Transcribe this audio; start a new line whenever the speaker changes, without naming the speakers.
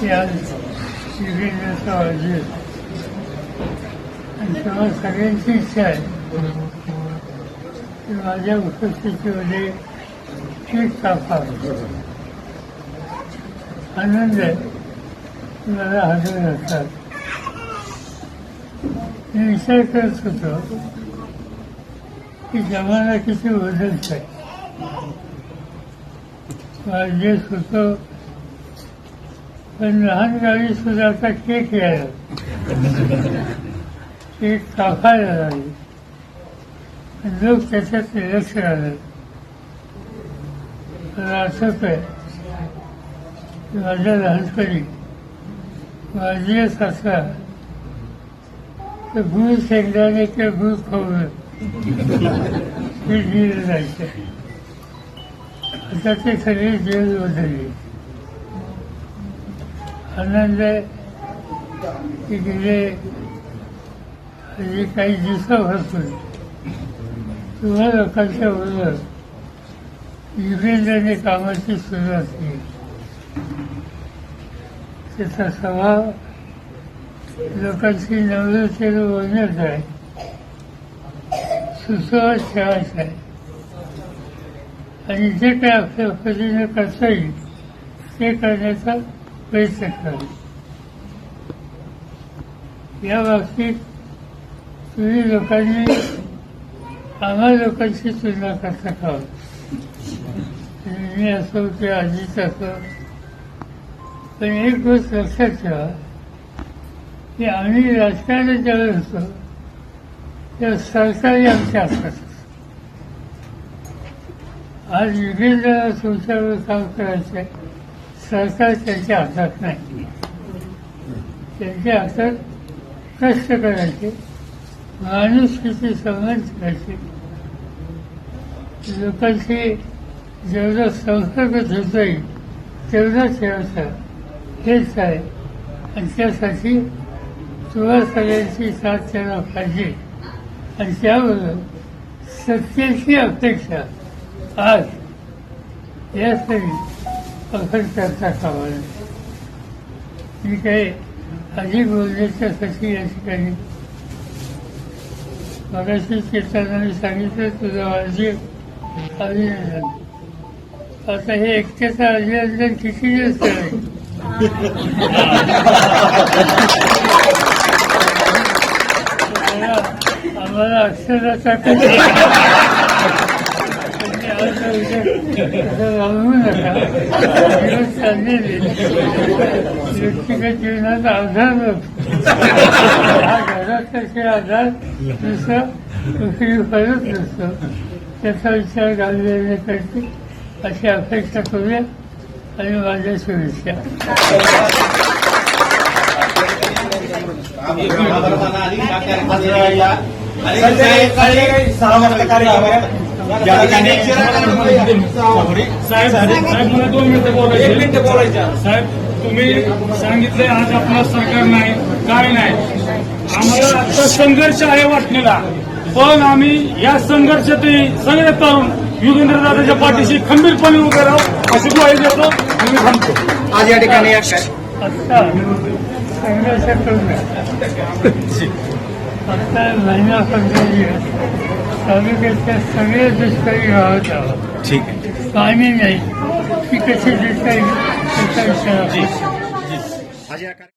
की आणि तेव्हा सगळ्यांची इच्छा आहे की माझ्या उपस्थितीमध्ये केक कापावा आनंद आहे. मला हजर असतात मी विचार करत होतो की जमाना किती बदलत आहे जे होतं पण लहान गावी सुद्धा आता केक यायला केक कापायला लागले. लोक त्याच्यात लक्ष आलं. मला आहे की माझ्या लहानपणी माझी सासरा तर गुळ शेंगदाणे किंवा गुळ खाऊन ते दिलं जायचं. आता ते सगळे जेल बदलले आनंद आहे. की गेले हल्ली काही दिवसापासून तुम्हा लोकांच्या बरोबर युगेंद्रने कामाची सुरुवात केली. त्याचा स्वभाव लोकांची नवरतेनं बोलण्याचा आहे. सुसंवाद ठेवायचा आहे. आणि जे काही आपल्या पद्धतीने करता येईल ते करण्याचा प्रयत्न करावा या बाबतीत तुम्ही लोकांनी आम्हा लोकांची तुलना करता खावं मी असो की अजित असो. पण एक गोष्ट लक्षात ठेवा की आम्ही राजकारणात ज्यावेळेस होतो तेव्हा सरकारी आमच्या आसपास आज युगेंद्राला तुमच्यावर काम करायचं आहे सरकार त्यांच्या हातात नाही. त्यांच्या हातात कष्ट करायचे माणुसकीचे संबंध करायचे. लोकांशी जेवढा संसर्ग ठेवता येईल तेवढा ठेवायचा हेच आहे. आणि त्यासाठी तुला सगळ्यांची साथ द्यायला पाहिजे. आणि त्याबरोबर सत्तेची अपेक्षा आज यासाठी आपण चर्चा करावी मी काही अधिक बोलण्याच्यासाठी या ठिकाणी मगाशी कीर्तनाने सांगितलं तुझं माझे अभिनंदन. आता हे एकट्याचं अभिनंदन किती दिवस करायचं आम्हाला अक्षराचा कधी राहू नका दिवस चाललेले व्यक्तिगत जीवनात आधार नसतो हा घरात कसे आधार दुसरं दुसरी फरक नसतो त्याचा विचार घाललेले करते अशी अपेक्षा करूया आणि माझ्या शुभेच्छा
सहा वाजता कार्यक्रम आहे या ठिकाणी
साहेब साहेब मला दोन मिनिटं बोलायचे साहेब तुम्ही सांगितलंय आज आपलं सरकार नाही. काय नाही? आम्हाला आता संघर्ष आहे वाटलेला पण आम्ही या संघर्षातही सगळे तरुण युगेंद्र दादाच्या पाठीशी खंबीरपणे उभे राहू अशी ग्वाही देतो मी थांबतो.
आज या ठिकाणी
संघर्ष करू नये आत्ता महिना पंधरा दिवस तालुक्यातल्या सगळ्या दुष्काळी गावात आहोत
ठीक आहे
पाणी नाही ती कशी देता येईल त्याचा